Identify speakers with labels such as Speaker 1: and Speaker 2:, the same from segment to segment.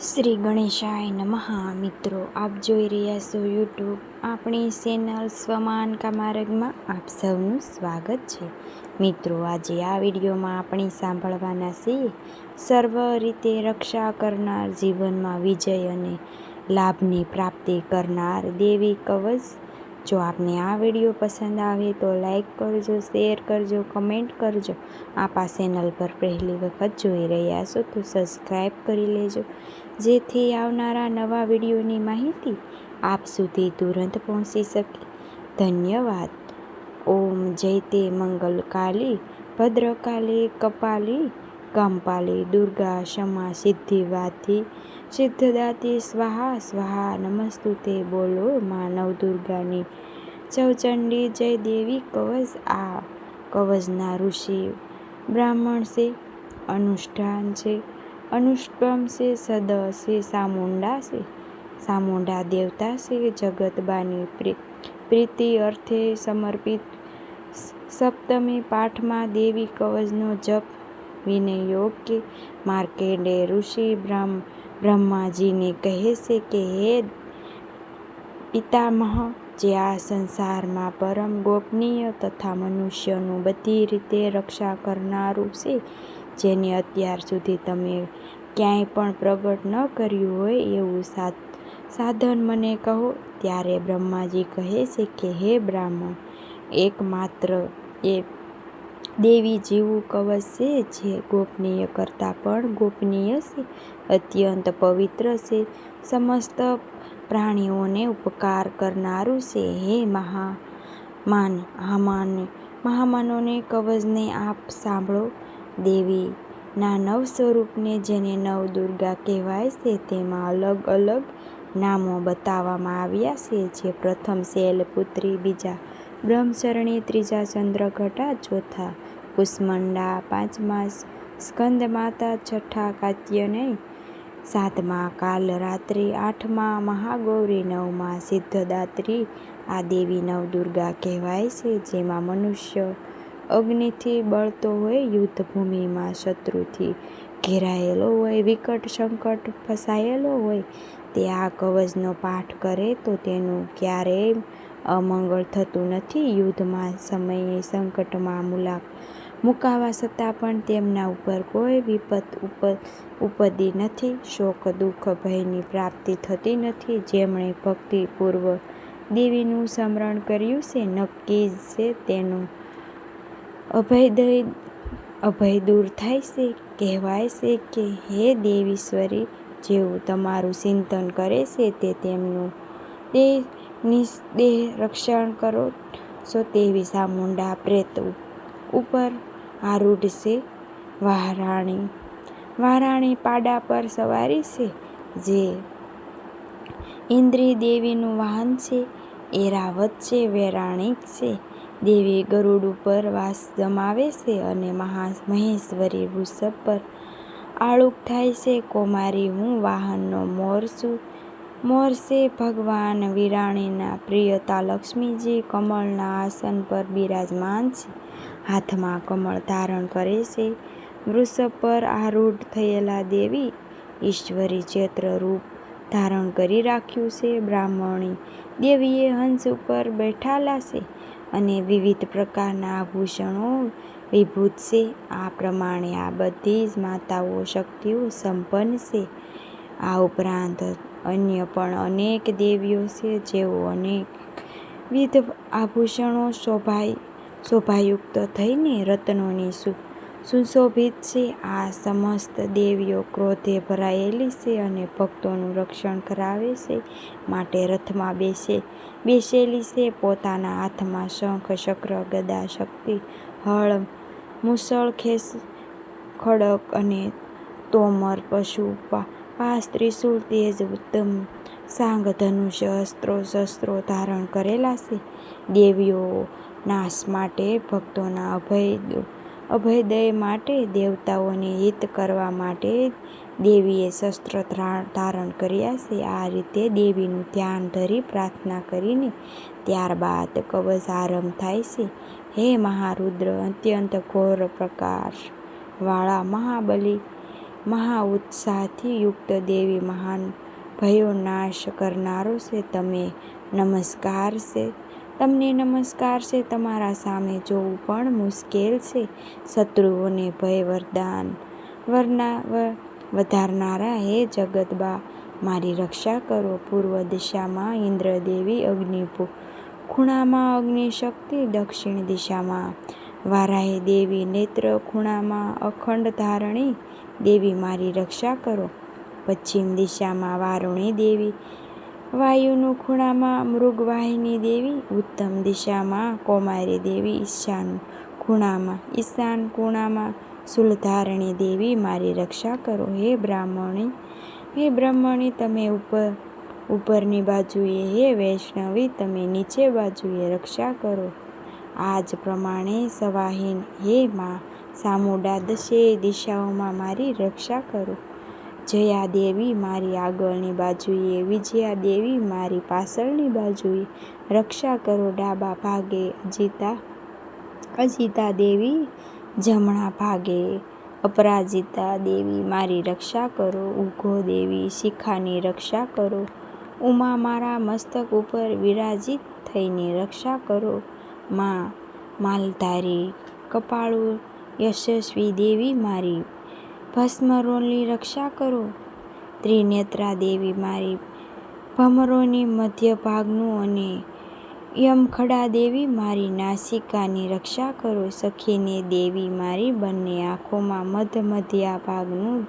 Speaker 1: શ્રી ગણેશાય નમઃ. મિત્રો, આપ જોઈ રહ્યા છો યુટ્યુબ આપણી ચેનલ સ્વમાન કામારગમાં આપ સૌનું સ્વાગત છે. મિત્રો, આજે આ વિડીયોમાં આપણે સાંભળવાના છીએ સર્વ રીતે રક્ષા કરનાર જીવનમાં વિજય અને લાભની પ્રાપ્તિ કરનાર દેવી કવચ જો આપને આ વીડિયો પસંદ આવે તો લાઈક કરજો, શેર કરજો, કમેન્ટ કરજો. આપ આ ચેનલ પર પહેલી વખત જોઈ રહ્યા છો તો સબસ્ક્રાઈબ કરી લેજો. જેથી આવનારા નવા વિડીયોની માહિતી આપ સુધી તુરંત પહોંચી શકે. ધન્યવાદ. ઓમ જય તે મંગલકાલી, ભદ્રકાલી, કપાલી. કામપાલી, દુર્ગા ક્ષમા સિદ્ધિવાથી, સિદ્ધદાતી, સ્વાહા સ્વાહા નમસ્તુતે બોલો માનવ દુર્ગાની. ચૌચંડી જય દેવી કવચ આ કવચના ઋષિ. બ્રાહ્મણ છે, અનુષ્ઠાન છે, અનુષ્ટમ છે, સદ છે, સામુંડા છે, સામુંડા દેવતા છે, જગતબાની પ્રીતિ અર્થે સમર્પિત. સપ્તમી પાઠમાં દેવી કવચનો જપ વિનય યોગ કે માર્કેડે ઋષિ બ્રહ્મ, બ્રહ્માજીને કહે છે કે, હે પિતામહ, જે આ સંસારમાં પરમ ગોપનીય તથા મનુષ્યનું બધી રીતે રક્ષા કરનારું છે, જેને અત્યાર સુધી તમે ક્યાંય પણ પ્રગટ ન કર્યું હોય એવું સાધન મને કહો. ત્યારે બ્રહ્માજી કહે છે કે, હે બ્રાહ્મણ, એકમાત્ર એ દેવી જેવું કવચ છે જે ગોપનીય કરતાં પણ ગોપનીય છે. અત્યંત પવિત્ર છે. સમસ્ત પ્રાણીઓને ઉપકાર કરનારું છે. હે મહા મહામાન હામાન મહામાનોને કવચને આપ સાંભળો. દેવી ના નવ સ્વરૂપને જેને નવ દુર્ગા કહેવાય છે, તેમાં અલગ અલગ નામો બતાવવામાં આવ્યા છે. જે પ્રથમ શૈલપુત્રી, બીજા બ્રહ્મચરણી, ત્રીજા ચંદ્રઘટા, ચોથા કુષ્માંડા પાંચમા સ્કંદમાતા છઠ્ઠા કાત્યને સાતમા કાલ રાત્રિ આઠમા મહાગૌરી, નવમા સિદ્ધદાત્રી આ દેવી નવદુર્ગા કહેવાય છે, જેમાં મનુષ્ય અગ્નિથી બળતો હોય, યુદ્ધભૂમિમાં શત્રુથી ઘેરાયેલો હોય, વિકટ સંકટ ફસાયેલો હોય, તે આ કવચનો પાઠ કરે તો તેનું ક્યારેય અમંગળ થતું નથી. યુદ્ધમાં સમયે સંકટમાં મુલા મુકાવા છતાં પણ તેમના ઉપર કોઈ વિપત ઉપદી નથી. શોક, દુઃખ, ભયની પ્રાપ્તિ થતી નથી. જેમણે ભક્તિપૂર્વ દેવીનું સ્મરણ કર્યું છે, નક્કી છે તેનું અભયદય, અભય દૂર થાય છે. કહેવાય છે કે હે દેવીશ્વરી, જેવું તમારું ચિંતન કરે છે તે તેમનું દેહ નિસ્દેહ રક્ષણ કરો. છો તેવી સામુંડા પ્રેત ઉપર આરૂઢ છે વારાણી વારાણી પાડા પર સવારી છે. જે ઇન્દ્રી દેવીનું વાહન છે. એ રાવત છે વૈરાણિક છે. દેવી ગરુડ ઉપર વાસ જમાવે છે અને મહા મહેશ્વરી વૃષભ પર આળુક થાય છે. કૌમારી, હું વાહનનો મોર છું. મોર છે ભગવાન વિરાણીના પ્રિયતા લક્ષ્મીજી કમળના આસન પર બિરાજમાન છે. હાથમાં કમળ ધારણ કરે છે. વૃષભ પર આરૂઢ થયેલા દેવી ઈશ્વરી ચૈત્ર રૂપ ધારણ કરી રાખ્યું છે. બ્રાહ્મણી દેવીએ હંસ ઉપર બેઠાલા છે અને વિવિધ પ્રકારના આભૂષણો વિભૂત છે. આ પ્રમાણે આ બધી જ માતાઓ શક્તિઓ સંપન્ન છે. આ ઉપરાંત અન્ય પણ અનેક દેવીઓ છે જેઓ અનેક વિધ આભૂષણો શોભાય શોભાયુક્ત થઈને રત્નોની સુ, સુશોભિત છે. આ સમસ્ત દેવીઓ ક્રોધે ભરાયેલી છે અને ભક્તોનું રક્ષણ કરાવે છે, માટે રથમાં બેસે, બેસેલી છે. પોતાના હાથમાં શંખ ચક્ર ગદા, શક્તિ, હળ, મુસળ, ખેસ, ખડક અને તોમર, પશુ પાસ, ત્રિશૂળ, તેજ, ઉત્તમ, સાંગ ધનુષ્ય અસ્ત્રો, શસ્ત્રો ધારણ કરેલા છે. દેવીઓ નાશ માટે ભક્તોના અભય અભયદય માટે દેવતાઓને હિત કરવા માટે દેવીએ શસ્ત્ર ધારણ કર્યા છે. આ રીતે દેવીનું ધ્યાન ધરી પ્રાર્થના કરીને ત્યારબાદ કવચ આરંભ થાય છે. હે મહારુદ્ર, અત્યંત ઘોર પ્રકાશ વાળા મહાબલી મહા ઉત્સાહથી યુક્ત દેવી મહાન, ભયો નાશ કરનારો છે. તમે નમસ્કાર છે. તમને નમસ્કાર છે, તમારા સામે જોવું પણ મુશ્કેલ છે. શત્રુઓને ભય વરદાન. વરના વધારનારા, હે જગતબા, મારી રક્ષા કરો. પૂર્વ દિશામાં ઇન્દ્રદેવી અગ્નિ ખૂણામાં અગ્નિ શક્તિ દક્ષિણ દિશામાં વારાહી દેવી નેત્ર, ખૂણામાં અખંડ ધારણી. દેવી મારી રક્ષા કરો. પશ્ચિમ દિશામાં વારુણી દેવી વાયુનું ખૂણામાં મૃગવાહિની દેવી ઉત્તમ દિશામાં કૌમારી દેવી ઈશાન ખૂણામાં ઈશાન ખૂણામાં સુલધારણી દેવી મારી રક્ષા કરો. હે બ્રાહ્મણી હે બ્રાહ્મણી, તમે ઉપર, ઉપરની બાજુએ, હે વૈષ્ણવી, તમે નીચે બાજુએ રક્ષા કરો. આજ પ્રમાણે સવાહીન, હે માં સામુડા દશે દિશાઓમાં મારી રક્ષા કરો. જયા દેવી મારી આગળની બાજુએ વિજયા દેવી મારી પાછળની બાજુએ. રક્ષા કરો ડાબા ભાગે, અજીતા દેવી જમણા ભાગે. અપરાજિતા દેવી મારી રક્ષા કરો ઉઘો દેવી શિખાની રક્ષા કરો. ઉમા મારા મસ્તક ઉપર વિરાજિત થઈને રક્ષા કરો. માં માલધારી કપાળુ યશસ્વી દેવી મારી ભસ્મરોની રક્ષા કરો. ત્રિનેત્રા દેવી મારી ભમરોની મધ્ય ભાગનું અને યમખડા દેવી મારી નાસિકાની રક્ષા કરો. સખીને દેવી મારી બંને આંખોમાં મધ મધ્યા ભાગનું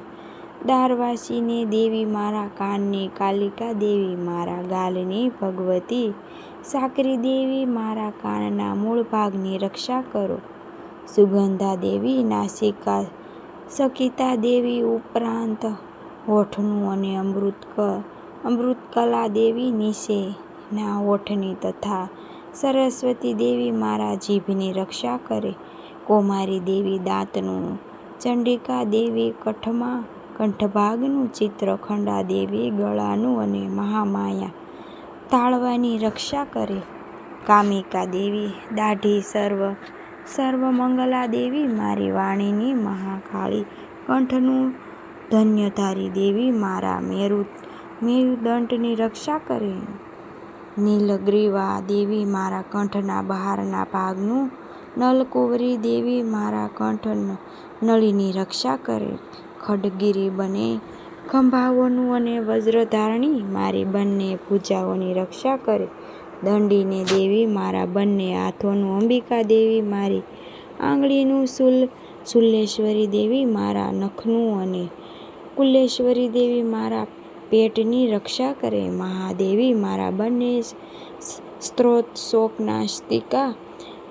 Speaker 1: દારવાસીને દેવી મારા કાનની કાલિકા દેવી મારા ગાલની ભગવતી સાકરી દેવી મારા કાનના મૂળ ભાગની રક્ષા કરો. સુગંધા દેવી નાસિકા સકિતા દેવી ઉપરાંત હોઠનું અને અમૃતક અમૃતકલા દેવી નીચેના હોઠની તથા સરસ્વતી દેવી મારા જીભની રક્ષા કરે. કૌમારી દેવી દાંતનું ચંડિકા દેવી કઠમાં, કંઠભાગનું ચિત્રખંડા દેવી ગળાનું અને મહામાયા તાળવાની રક્ષા કરે. કામિકા દેવી દાઢી સર્વ સર્વમંગલા દેવી મારી વાણીની મહાકાળી કંઠનું ધન્યધારી દેવી મારા મેરુ મેરુદંડની રક્ષા કરે. નીલગ્રીવા દેવી મારા કંઠના બહારના ભાગનું નલકુંવરી દેવી મારા કંઠ નળીની રક્ષા કરે. ખડગીરી બને ખંભાઓનું અને વજ્રધારણી મારી બંને પૂજાઓની રક્ષા કરે. દંડીને દેવી, મારા બંને હાથોનું અંબિકા દેવી, મારી આંગળીનું સુલ શુલ્લેશ્વરી દેવી, મારા નખનું અને કુલ્લેશ્વરી દેવી, મારા પેટની રક્ષા કરે. મહાદેવી, મારા બંને સ્ત્રોત શોકનાસ્તિકા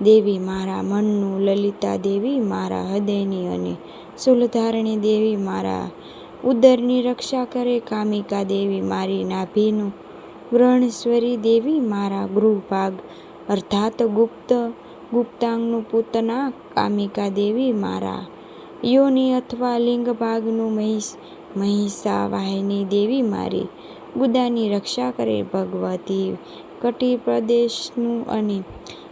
Speaker 1: દેવી, મારા મનનું લલિતા દેવી, મારા હૃદયની અને સુલધારણી દેવી, મારા ઉદરની રક્ષા કરે. કામિકા દેવી, મારી નાભીનું વ્રણેશ્વરી દેવી મારા ગૃહભાગ. અર્થાત ગુપ્ત, ગુપ્તાંગનું પૂતના કામિકા દેવી મારા. યોનિ અથવા લિંગ ભાગનું મહિષ વાહિની દેવી મારી. ગુદાની રક્ષા કરે ભગવતી કટી પ્રદેશનું અને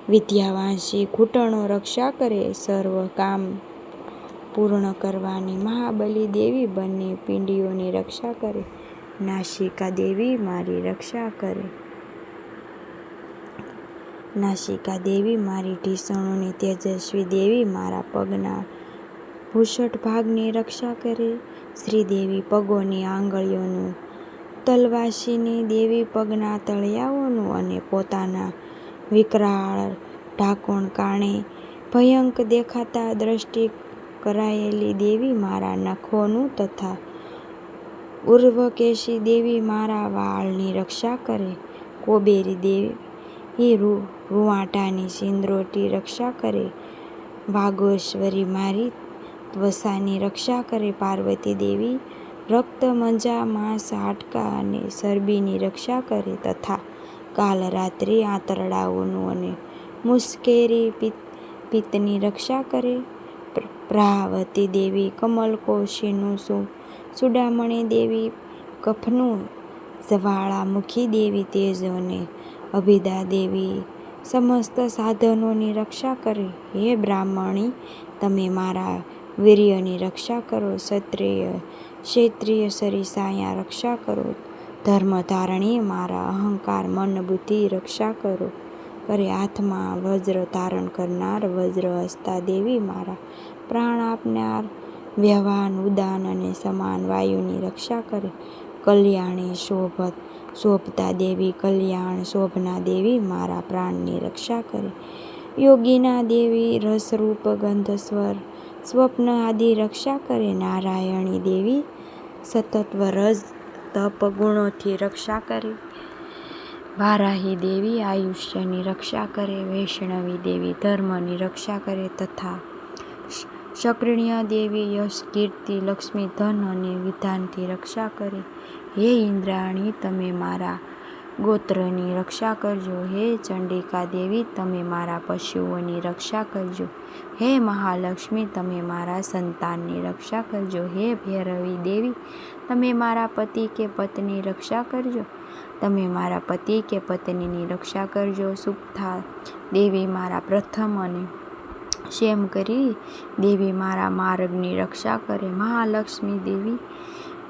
Speaker 1: વિદ્યાવાંશી ઘૂંટણો રક્ષા કરે સર્વ કામ પૂર્ણ કરવાની મહાબલી દેવી બંને પિંડીઓની રક્ષા કરે. નાસિકા દેવી મારી રક્ષા કરે. નાસિકા દેવી મારી ઢીસણોની તેજસ્વી દેવી મારા પગના ભૂષટ ભાગની રક્ષા કરે. શ્રીદેવી પગોની આંગળીઓનું તલવાસીની દેવી પગના તળિયાઓનું અને પોતાના વિકરાળ ઢાંકોણ કાણે ભયંક દેખાતા દ્રષ્ટિ કરાયેલી દેવી મારા નખોનું તથા ઉર્વકેશી દેવી મારા વાળની રક્ષા કરે, કોબેરી દેવી. એ રૂંવાટાની સિંદરોટી રક્ષા કરે ભાગોશ્વરી મારી ત્વસાની રક્ષા કરે, પાર્વતી દેવી. રક્ત મંજા, માંસ હાટકા અને ચરબીની રક્ષા કરે તથા કાલ રાત્રે આંતરડાઓનું અને મુશ્કેરી પિત્ત, પિત્તની રક્ષા કરે. પ્રાવતી દેવી કમલકોશીનું ચૂડામણી દેવી કફનું જ્વાળામુખી દેવી તેજ અને અભિદા દેવી સમસ્ત સાધનોની રક્ષા કરે. હે બ્રાહ્મણી, તમે મારા વીર્યની રક્ષા કરો, ક્ષત્રિય, ક્ષેત્રિય સરિસાયા રક્ષા કરો ધર્મ ધારણી મારા અહંકાર, મન, બુદ્ધિ રક્ષા કરો. કરે હાથમાં વજ્ર ધારણ કરનાર વજ્ર હસ્તા દેવી મારા પ્રાણ આપનાર વ્યવહાન ઉદાન અને સમાન વાયુની રક્ષા કરે. કલ્યાણી શોભત શોભતા દેવી, કલ્યાણ શોભના દેવી મારા પ્રાણની રક્ષા કરે. યોગીના દેવી રસરૂપ ગંધસ્વર સ્વપ્ન આદિ રક્ષા કરે. નારાયણી દેવી સતત્વ રસ તપ ગુણોથી રક્ષા કરે. વારાહી દેવી આયુષ્યની રક્ષા કરે. વૈષ્ણવી દેવી ધર્મની રક્ષા કરે તથા શક્રણીય દેવી યશ, કીર્તિ, લક્ષ્મી, ધન અને વિધાનથી રક્ષા કરે. હે ઇન્દ્રાણી, તમે મારા ગોત્રની રક્ષા કરજો. હે ચંડિકા દેવી, તમે મારા પશુઓની રક્ષા કરજો. હે મહાલક્ષ્મી, તમે મારા સંતાનની રક્ષા કરજો. હે ભૈરવી દેવી, તમે મારા પતિ કે પત્ની રક્ષા કરજો. તમે મારા પતિ કે પત્નીની રક્ષા કરજો. સુપ્થા દેવી મારા પ્રથમ અને શેમ કરી, દેવી મારા માર્ગની રક્ષા કરે, મહાલક્ષ્મી દેવી.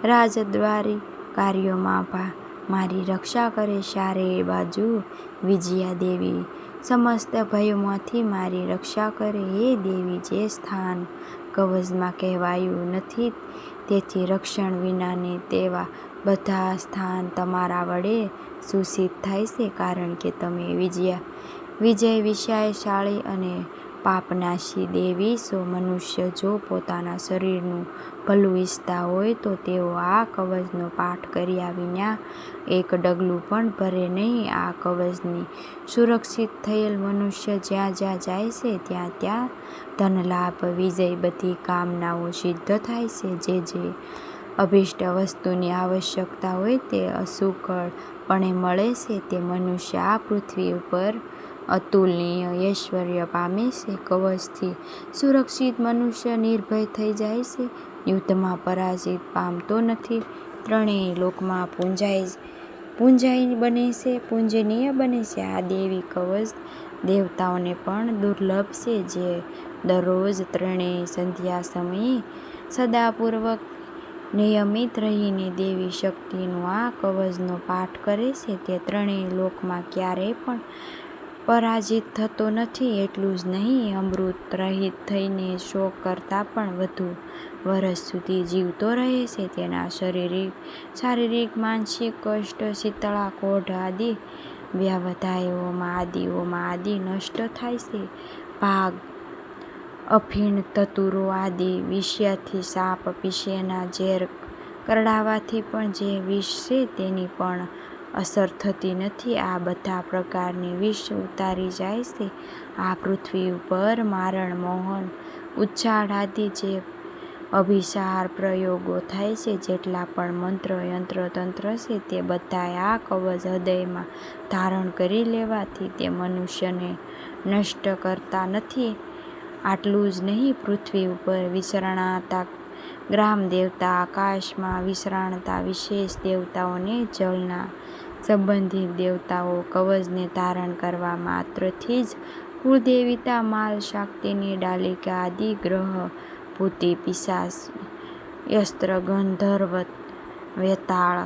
Speaker 1: રાજદ્વારી કાર્યોમાં મારી રક્ષા કરે ચારે બાજુ. વિજયા દેવી, સમસ્ત ભયોમાંથી મારી રક્ષા કરે. હે દેવી, જે સ્થાન કવચમાં કહેવાયું નથી, તેથી રક્ષણ વિનાને તેવા બધા સ્થાન તમારા વડે સૂચિત થાય છે, કારણ કે તમે વિજયા, વિજય વિશાળશાળી અને પાપનાશી દેવી સો મનુષ્ય જો પોતાના શરીરનું ભલું ઈચ્છતા હોય તો તેઓ આ કવચનો પાઠ કર્યા વિના એક ડગલું પણ ભરે નહીં. આ કવચની સુરક્ષિત થયેલ મનુષ્ય જ્યાં જ્યાં જાય છે, ત્યાં ત્યાં ધનલાભ, વિજય બધી કામનાઓ સિદ્ધ થાય છે. જે જે અભિષ્ટ વસ્તુની આવશ્યકતા હોય તે અસુકળપણે મળે છે, તે મનુષ્ય આ પૃથ્વી ઉપર અતુલનીય ઐશ્વર્ય પામે છે, કવચથી સુરક્ષિત મનુષ્ય નિર્ભય થઈ જાય છે. યુદ્ધમાં પરાજિત પામતો નથી, ત્રણેય લોકમાં પૂંજાય પૂંજાય બને છે, પૂંજનીય બને છે. આ દેવી કવચ દેવતાઓને પણ દુર્લભ છે જે દરરોજ ત્રણેય સંધ્યા સમયે સદાપૂર્વક નિયમિત રહીને દેવી શક્તિનું આ કવચનો પાઠ કરે છે. તે ત્રણેય લોકમાં ક્યારેય પણ પરાજિત થતો નથી એટલું જ નહીં, અમૃત રહિત થઈને સો કરતાં પણ વધુ વર્ષ સુધી જીવતો રહે છે. તેના શારીરિક શારીરિક, માનસિક કષ્ટ, શીતળા કોઢ આદિ વ્યવધાયોમાં, આદિઓમાં આદિ નષ્ટ થાય છે. ભાગ, અફીણ તતુરો આદિ વિષયથી સાપ પીસેના ઝેર કરડાવાથી પણ જે વિષ છે તેની પણ અસર થતી નથી. આ બધા પ્રકારની વિષ ઉતારી જાય છે. આ પૃથ્વી ઉપર મારણ, મોહન ઉચ્છાળ આદિ જે અભિસાર પ્રયોગો થાય છે, જેટલા પણ મંત્ર યંત્ર તંત્ર છે, તે બધાએ આ કવચ હૃદયમાં ધારણ કરી લેવાથી તે મનુષ્યને નષ્ટ કરતા નથી. આટલું જ નહીં, પૃથ્વી ઉપર વિસરણાતા ગ્રામ દેવતા આકાશમાં વિસરાણતા વિશેષ દેવતાઓને જળના સંબંધિત દેવતાઓ કવચને ધારણ કરવા માત્રથી જ કુળદેવતા, માલ, શાક્તિની ડાલિકા આદિ ગ્રહ, ભૂતિ પિશાચ યસ્ત્ર, ગંધર્વ, વેતાળ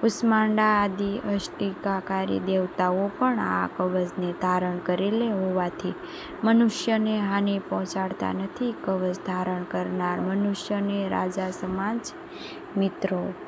Speaker 1: કુષ્માંડા આદિ, અષ્ટિકાકારી દેવતાઓ પણ આ કવચને ધારણ કરેલે હોવાથી મનુષ્યને હાનિ પહોંચાડતા નથી. કવચ ધારણ કરનાર મનુષ્યને રાજા સમાન છે મિત્રો